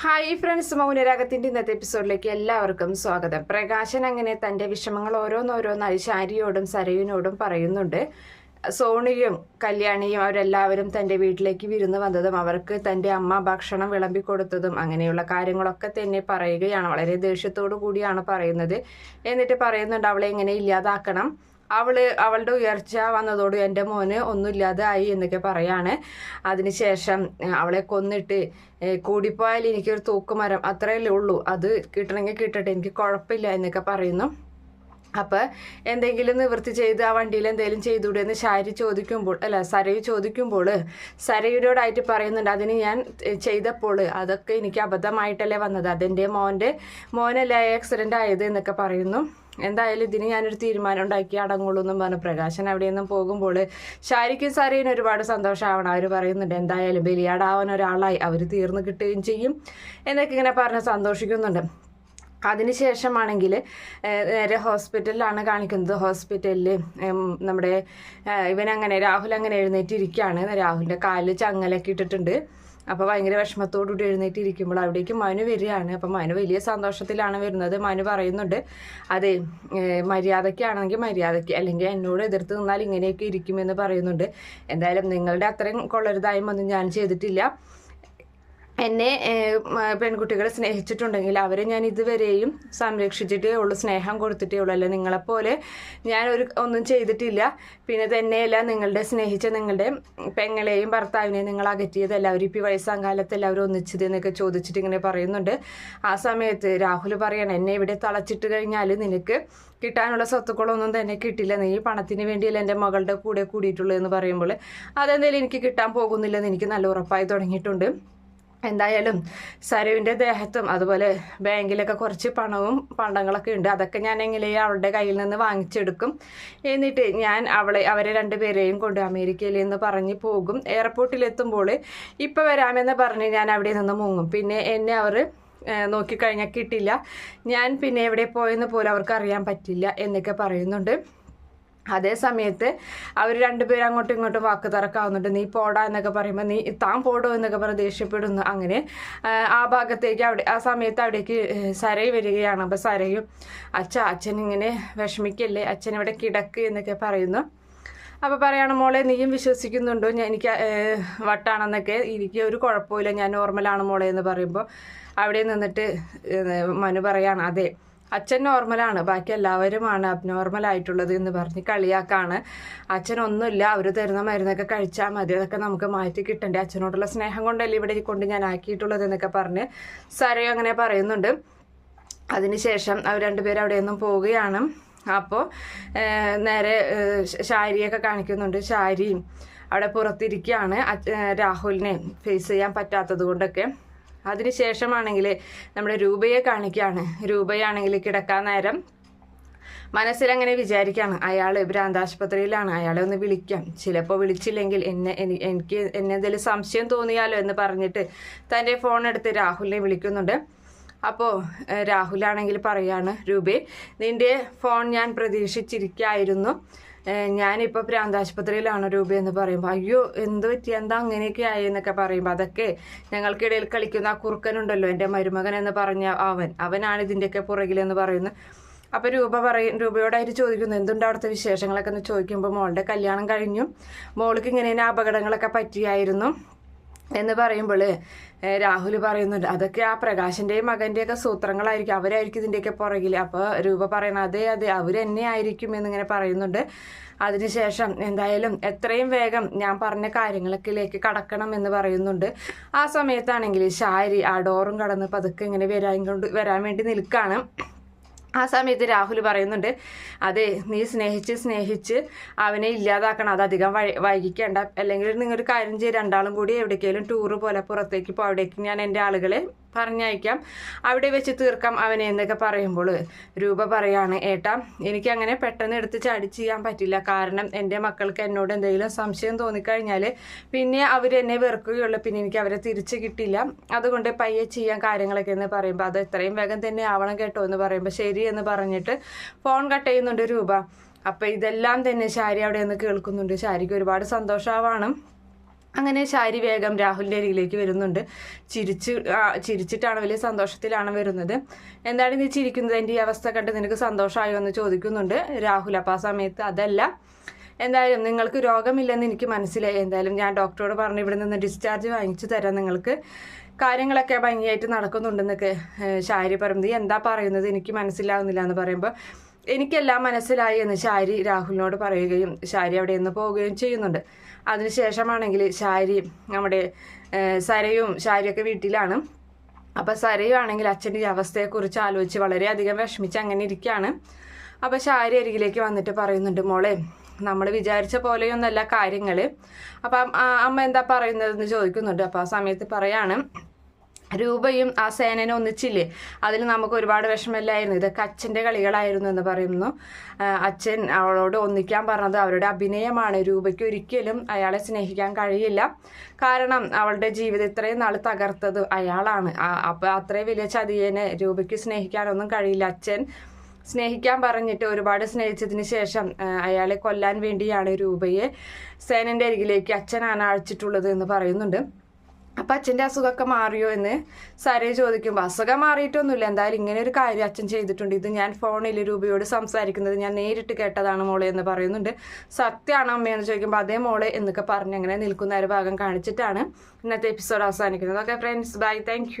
Hi friends മൗനരാഗത്തിന്റെ ഇന്നത്തെ എപ്പിസോഡിലേക്ക് എല്ലാവർക്കും സ്വാഗതം. പ്രകാശൻ അങ്ങനെ തന്റെ വിഷമങ്ങൾ ഓരോന്നോരോന്നായി ശാരിയോടും സരയുനോടും പറയുന്നുണ്ട്. സോണിയും കല്യാണിയും അവരെല്ലാവരും തന്റെ വീട്ടിലേക്ക് വിരുന്ന് വന്നതും അവർക്ക് തന്റെ അമ്മ ഭക്ഷണം വിളമ്പി കൊടുത്തതും അങ്ങനെയുള്ള കാര്യങ്ങളൊക്കെ തന്നെ പറയുകയാണ്. വളരെ ദേഷ്യത്തോടു കൂടിയാണ് പറയുന്നത്. എന്നിട്ട് പറയുന്നുണ്ട് അവളെ എങ്ങനെ ഇല്ലാതാക്കണം? അവൾ അവളുടെ ഉയർച്ച വന്നതോട് എന്റെ മോന് ഒന്നുമില്ലാതെ ആയി എന്നൊക്കെ പറയാണ്. അതിനുശേഷം അവളെ കൊന്നിട്ട് കൂടിപ്പോയാൽ എനിക്കൊരു തൂക്കുമരം അത്രയല്ലേ ഉള്ളൂ. അത് കിട്ടണമെങ്കിൽ കിട്ടട്ടെ എനിക്ക് കുഴപ്പമില്ല എന്നൊക്കെ പറയുന്നു. അപ്പോൾ എന്തെങ്കിലും നിവൃത്തി ചെയ്ത് ആ വണ്ടിയിൽ എന്തെങ്കിലും ചെയ്തുകൂടെ എന്ന് ശാരി ചോദിക്കുമ്പോൾ അല്ല സരയു ചോദിക്കുമ്പോൾ സരയുരോടായിട്ട് പറയുന്നുണ്ട് അതിന് ഞാൻ ചെയ്തപ്പോൾ അതൊക്കെ എനിക്ക് അബദ്ധമായിട്ടല്ലേ വന്നത്? അതെന്റെ മോന്റെ മോനല്ലേ ആക്സിഡന്റ് ആയത്? എന്നൊക്കെ പറയുന്നു. എന്തായാലും ഇതിന് ഞാനൊരു തീരുമാനം ഉണ്ടാക്കി അടങ്ങുള്ളൂ എന്നും പറഞ്ഞു. പ്രകാശൻ അവിടെ നിന്നും പോകുമ്പോൾ ഷാരിക്കും സാരേനും ഒരുപാട് സന്തോഷമാവണം. അവർ പറയുന്നുണ്ട് എന്തായാലും ബലിയാടാവാൻ ഒരാളായി. അവർ തീർന്നു കിട്ടുകയും ചെയ്യും. എന്നൊക്കെ ഇങ്ങനെ പറഞ്ഞ് സന്തോഷിക്കുന്നുണ്ട്. അതിനുശേഷമാണെങ്കിൽ നേരെ ഹോസ്പിറ്റലിലാണ് കാണിക്കുന്നത്. ഹോസ്പിറ്റലിൽ നമ്മുടെ ഇവനങ്ങനെ രാഹുൽ അങ്ങനെ എഴുന്നേറ്റിരിക്കുകയാണ്. രാഹുലിന്റെ കാലിൽ ചങ്ങലൊക്കെ ഇട്ടിട്ടുണ്ട്. അപ്പോൾ ഭയങ്കര വിഷമത്തോടുകൂടി എഴുന്നേറ്റ് ഇരിക്കുമ്പോൾ അവിടേക്ക് മനു വരികയാണ്. അപ്പം മനു വലിയ സന്തോഷത്തിലാണ് വരുന്നത്. മനു പറയുന്നുണ്ട് അതെ മര്യാദക്കാണെങ്കിൽ മര്യാദയ്ക്ക് അല്ലെങ്കിൽ എന്നോട് എതിർത്ത് നിന്നാൽ ഇങ്ങനെയൊക്കെ ഇരിക്കുമെന്ന് പറയുന്നുണ്ട്. എന്തായാലും നിങ്ങളുടെ അത്രയും കൊള്ളരുതായ്മ ഒന്നും ഞാൻ ചെയ്തിട്ടില്ല. എന്നെ പെൺകുട്ടികൾ സ്നേഹിച്ചിട്ടുണ്ടെങ്കിൽ അവരെ ഞാൻ ഇതുവരെയും സംരക്ഷിച്ചിട്ടേ ഉള്ളൂ സ്നേഹം കൊടുത്തിട്ടേ ഉള്ളൂ. അല്ല നിങ്ങളെപ്പോലെ ഞാൻ ഒരു ഒന്നും ചെയ്തിട്ടില്ല. പിന്നെ തന്നെയല്ല നിങ്ങളുടെ സ്നേഹിച്ച നിങ്ങളുടെ പെങ്ങളെയും ഭർത്താവിനെയും നിങ്ങൾ അകറ്റിയത് എല്ലാവരും. ഇപ്പം ഈ വയസ്സാം കാലത്ത് എല്ലാവരും ഒന്നിച്ചത് എന്നൊക്കെ ചോദിച്ചിട്ട് ഇങ്ങനെ പറയുന്നുണ്ട്. ആ സമയത്ത് രാഹുൽ പറയണം എന്നെ ഇവിടെ തളച്ചിട്ട് കഴിഞ്ഞാൽ നിനക്ക് കിട്ടാനുള്ള സ്വത്തുക്കളൊന്നും തന്നെ കിട്ടില്ല. നീ പണത്തിന് വേണ്ടിയല്ല എന്റെ മകളുടെ കൂടെ കൂടിയിട്ടുള്ളൂ എന്ന് പറയുമ്പോൾ അതെന്തായാലും എനിക്ക് കിട്ടാൻ പോകുന്നില്ലെന്ന് എനിക്ക് നല്ല ഉറപ്പായി തുടങ്ങിയിട്ടുണ്ട്. എന്തായാലും സരുവിന്റെ ദേഹത്തും അതുപോലെ ബാങ്കിലൊക്കെ കുറച്ച് പണവും പണ്ടങ്ങളൊക്കെ ഉണ്ട്. അതൊക്കെ ഞാൻ എങ്ങനെയും അവളുടെ കയ്യിൽ നിന്ന് വാങ്ങിച്ചെടുക്കും? എന്നിട്ട് ഞാൻ അവളെ അവരെ രണ്ടുപേരെയും കൊണ്ട് അമേരിക്കയിൽ നിന്ന് പറഞ്ഞ് പോകും. എയർപോർട്ടിലെത്തുമ്പോൾ ഇപ്പം വരാമെന്ന് പറഞ്ഞ് ഞാൻ അവിടെ നിന്ന് മുങ്ങും. പിന്നെ എന്നെ അവർ നോക്കിക്കഴിഞ്ഞാൽ കിട്ടില്ല. ഞാൻ പിന്നെ എവിടെ പോയെന്ന് പോലും അവർക്ക് അറിയാൻ പറ്റില്ല എന്നൊക്കെ പറയുന്നുണ്ട്. അതേ സമയത്ത് അവർ രണ്ടുപേരും അങ്ങോട്ടും ഇങ്ങോട്ടും വാക്ക് തറക്കാവുന്നുണ്ട് നീ പോടാ എന്നൊക്കെ പറയുമ്പോൾ നീ താൻ പോടോ എന്നൊക്കെ പറഞ്ഞ് ദേഷ്യപ്പെടുന്നു. അങ്ങനെ ആ, ഭാഗത്തേക്ക് അവിടെ ആ സമയത്ത് അവിടേക്ക് സരയി സരയ് വരികയാണ്. അപ്പോൾ സരയും അച്ഛ അച്ഛൻ ഇങ്ങനെ വിഷമിക്കല്ലേ? അച്ഛൻ ഇവിടെ കിടക്ക് എന്നൊക്കെ പറയുന്നു. അപ്പോൾ പറയാണ് മോളെ നീയും വിശ്വസിക്കുന്നുണ്ടോ? ഞാൻ എനിക്ക് വട്ടാണെന്നൊക്കെ. എനിക്ക് ഒരു കുഴപ്പമില്ല ഞാൻ നോർമലാണ് മോളെ എന്ന് പറയുമ്പോൾ അവിടെ നിന്നിട്ട് മനു പറയാണ് അതെ അച്ഛൻ നോർമലാണ് ബാക്കി എല്ലാവരുമാണ് അബ്നോർമൽ ആയിട്ടുള്ളത് എന്ന് പറഞ്ഞ് കളിയാക്കാണ്. അച്ഛനൊന്നുമില്ല അവർ തരുന്ന മരുന്നൊക്കെ കഴിച്ചാൽ മതി അതൊക്കെ നമുക്ക് മാറ്റി കിട്ടണ്ടേ. അച്ഛനോടുള്ള സ്നേഹം കൊണ്ടല്ലേ ഇവിടെ കൊണ്ട് ഞാൻ ആക്കിയിട്ടുള്ളത് എന്നൊക്കെ പറഞ്ഞ് സരയോ അങ്ങനെ പറയുന്നുണ്ട്. അതിനുശേഷം അവർ രണ്ടുപേരും അവിടെ നിന്നും പോവുകയാണ്. അപ്പോൾ നേരെ ശാരിയൊക്കെ കാണിക്കുന്നുണ്ട്. ശാരിയും അവിടെ പുറത്തിരിക്കുകയാണ്. രാഹുലിനെ ഫേസ് ചെയ്യാൻ പറ്റാത്തത് കൊണ്ടൊക്കെ. അതിനുശേഷമാണെങ്കിൽ നമ്മുടെ രൂപയെ കാണിക്കുകയാണ്. രൂപയാണെങ്കിൽ കിടക്കാൻ നേരം മനസ്സിലങ്ങനെ വിചാരിക്കുകയാണ് അയാൾ ഭ്രാന്താശുപത്രിയിലാണ്. അയാളെ ഒന്ന് വിളിക്കാം. ചിലപ്പോൾ വിളിച്ചില്ലെങ്കിൽ എന്നെ എനിക്ക് എന്നെ എന്തെങ്കിലും സംശയം തോന്നിയാലോ എന്ന് പറഞ്ഞിട്ട് തന്റെ ഫോൺ എടുത്ത് രാഹുലിനെ വിളിക്കുന്നുണ്ട്. അപ്പോൾ രാഹുലാണെങ്കിൽ പറയാണ് രൂപേ നിന്റെ ഫോൺ ഞാൻ പ്രതീക്ഷിച്ചിരിക്കായിരുന്നു. ഞാനിപ്പോൾ പ്രാന്താശുപത്രിയിലാണ് രൂപ എന്ന് പറയുമ്പോൾ അയ്യോ എന്ത് പറ്റി? എന്താ അങ്ങനെയൊക്കെ ആയി? എന്നൊക്കെ പറയുമ്പോൾ അതൊക്കെ ഞങ്ങൾക്കിടയിൽ കളിക്കുന്ന ആ കുറുക്കനുണ്ടല്ലോ എന്റെ മരുമകൻ എന്ന് പറഞ്ഞ അവൻ. അവനാണ് ഇതിന്റെയൊക്കെ പുറകിലെന്ന് പറയുന്നത്. അപ്പോൾ രൂപ പറയും രൂപയോടായിട്ട് ചോദിക്കുന്നു എന്തുണ്ട് അവിടുത്തെ വിശേഷങ്ങളൊക്കെ? എന്ന് ചോദിക്കുമ്പോൾ മോളുടെ കല്യാണം കഴിഞ്ഞു. മോൾക്ക് ഇങ്ങനെ അപകടങ്ങളൊക്കെ പറ്റിയായിരുന്നു. എന്ന് പറയുമ്പോൾ രാഹുൽ പറയുന്നുണ്ട് അതൊക്കെ ആ പ്രകാശിന്റെയും മകന്റെയൊക്കെ സൂത്രങ്ങളായിരിക്കും അവരായിരിക്കും ഇതിന്റെയൊക്കെ പുറകിൽ അപ്പോൾ രൂപ പറയണം അതെ അതെ അവർ എന്നെ ആയിരിക്കും എന്നിങ്ങനെ പറയുന്നുണ്ട്. അതിനുശേഷം എന്തായാലും എത്രയും വേഗം ഞാൻ പറഞ്ഞ കാര്യങ്ങളൊക്കെയിലേക്ക് കടക്കണം എന്ന് പറയുന്നുണ്ട്. ആ സമയത്താണെങ്കിൽ ശാരി ആ ഡോറും കടന്ന് പതുക്കെ ഇങ്ങനെ വരാൻ കൊണ്ട് വരാൻ വേണ്ടി നിൽക്കുകയാണ് ആ സമയത്ത് രാഹുൽ പറയുന്നുണ്ട് അതെ നീ സ്നേഹിച്ച് സ്നേഹിച്ച് അവനെ ഇല്ലാതാക്കണം. അത് അധികം വൈകിക്കേണ്ട. അല്ലെങ്കിൽ നിങ്ങളൊരു കാര്യം ചെയ്യും. രണ്ടാളും കൂടി എവിടേക്കെങ്കിലും ടൂറ് പോലെ പുറത്തേക്ക് ഇപ്പോൾ അവിടേക്ക് ഞാൻ എന്റെ ആളുകളെ പറഞ്ഞയക്കാം. അവിടെ വെച്ച് തീർക്കാം അവനെ എന്നൊക്കെ പറയുമ്പോൾ രൂപ പറയാണ് ഏട്ടാ എനിക്ക് അങ്ങനെ പെട്ടെന്ന് എടുത്ത് ചാടി ചെയ്യാൻ പറ്റില്ല. കാരണം എന്റെ മക്കൾക്ക് എന്നോട് എന്തെങ്കിലും സംശയം തോന്നിക്കഴിഞ്ഞാൽ പിന്നെ അവർ എന്നെ വെറുക്കുകയുള്ളൂ. പിന്നെ എനിക്ക് അവരെ തിരിച്ച് കിട്ടില്ല. അതുകൊണ്ട് പയ്യെ ചെയ്യാൻ കാര്യങ്ങളൊക്കെ എന്ന് പറയുമ്പോൾ അത് എത്രയും വേഗം തന്നെ ആവണം കേട്ടോ എന്ന് പറയുമ്പോൾ ശരി എന്ന് പറഞ്ഞിട്ട് ഫോൺ കട്ട് ചെയ്യുന്നുണ്ട് രൂപ. അപ്പം ഇതെല്ലാം തന്നെ ശാരി അവിടെ നിന്ന് കേൾക്കുന്നുണ്ട്. ശാരിക്ക് ഒരുപാട് സന്തോഷമാവാണ് അങ്ങനെ ശാരി വേഗം രാഹുലിന്റെ അരികിലേക്ക് വരുന്നുണ്ട്. ചിരിച്ച് ചിരിച്ചിട്ടാണ് വലിയ സന്തോഷത്തിലാണ് വരുന്നത്. എന്താണ് നീ ചിരിക്കുന്നത്? എന്റെ ഈ അവസ്ഥ കണ്ട് നിനക്ക് സന്തോഷമായോ എന്ന് ചോദിക്കുന്നുണ്ട് രാഹുൽ. അപ്പോൾ ആ സമയത്ത് അതല്ല. എന്തായാലും നിങ്ങൾക്ക് രോഗമില്ലെന്ന് എനിക്ക് മനസ്സിലായി. എന്തായാലും ഞാൻ ഡോക്ടറോട് പറഞ്ഞു ഇവിടെ നിന്ന് ഡിസ്ചാർജ് വാങ്ങിച്ചു തരാം. നിങ്ങൾക്ക് കാര്യങ്ങളൊക്കെ ഭംഗിയായിട്ട് നടക്കുന്നുണ്ടെന്നൊക്കെ ശാരി പറയുന്നത് എന്താ പറയുന്നത്? എനിക്ക് മനസ്സിലാവുന്നില്ല എന്ന് പറയുമ്പോൾ എനിക്കെല്ലാം മനസ്സിലായി എന്ന് ശാരി രാഹുലിനോട് പറയുകയും ശാരി അവിടെ നിന്ന് പോവുകയും ചെയ്യുന്നുണ്ട്. അതിനുശേഷമാണെങ്കിൽ ശാരി നമ്മുടെ സരയും ശാരിയൊക്കെ വീട്ടിലാണ്. അപ്പം സരയുവാണെങ്കിൽ അച്ഛന്റെ ഈ അവസ്ഥയെക്കുറിച്ച് ആലോചിച്ച് വളരെയധികം വിഷമിച്ച് അങ്ങനെ ഇരിക്കുകയാണ്. അപ്പോൾ ശാരി അരികിലേക്ക് വന്നിട്ട് പറയുന്നുണ്ട് മോളെ നമ്മൾ വിചാരിച്ച പോലെയൊന്നല്ല കാര്യങ്ങൾ അപ്പം അമ്മ എന്താ പറയുന്നതെന്ന് ചോദിക്കുന്നുണ്ട്. അപ്പം ആ സമയത്ത് പറയാണ് രൂപയും ആ സേനനും ഒന്നിച്ചില്ലേ? അതിൽ നമുക്ക് ഒരുപാട് വിഷമമില്ലായിരുന്നു ഇതൊക്കെ അച്ഛന്റെ കളികളായിരുന്നു എന്ന് പറയുന്നു. അച്ഛൻ അവളോട് ഒന്നിക്കാൻ പറഞ്ഞത് അവരുടെ അഭിനയമാണ്. രൂപയ്ക്ക് ഒരിക്കലും അയാളെ സ്നേഹിക്കാൻ കഴിയില്ല. കാരണം അവളുടെ ജീവിതം ഇത്രയും നാൾ തകർത്തത് അയാളാണ്. അപ്പോൾ അത്രയും വലിയ ചതിയനെ രൂപയ്ക്ക് സ്നേഹിക്കാനൊന്നും കഴിയില്ല അച്ഛൻ. സ്നേഹിക്കാൻ പറഞ്ഞിട്ട് ഒരുപാട് സ്നേഹിച്ചതിന് ശേഷം അയാളെ കൊല്ലാൻ വേണ്ടിയാണ് രൂപയെ സേനന്റെ അരികിലേക്ക് അച്ഛനാണ് അഴിച്ചിട്ടുള്ളത് എന്ന് പറയുന്നുണ്ട്. അപ്പം അച്ഛന്റെ അസുഖമൊക്കെ മാറിയോ എന്ന് സാരയെ ചോദിക്കുമ്പോൾ അസുഖം മാറിയിട്ടൊന്നുമില്ല. എന്തായാലും ഇങ്ങനെ ഒരു കാര്യം അച്ഛൻ ചെയ്തിട്ടുണ്ട്. ഇത് ഞാൻ ഫോണിൽ രൂപയോട് സംസാരിക്കുന്നത് ഞാൻ നേരിട്ട് കേട്ടതാണ് മോളെ എന്ന് പറയുന്നുണ്ട്. സത്യമാണ് അമ്മയെന്ന് ചോദിക്കുമ്പോൾ അതേ മോളെ എന്നൊക്കെ പറഞ്ഞ് അങ്ങനെ നിൽക്കുന്ന ഒരു ഭാഗം കാണിച്ചിട്ടാണ് ഇന്നത്തെ എപ്പിസോഡ് അവസാനിക്കുന്നത്. Okay friends bye. താങ്ക്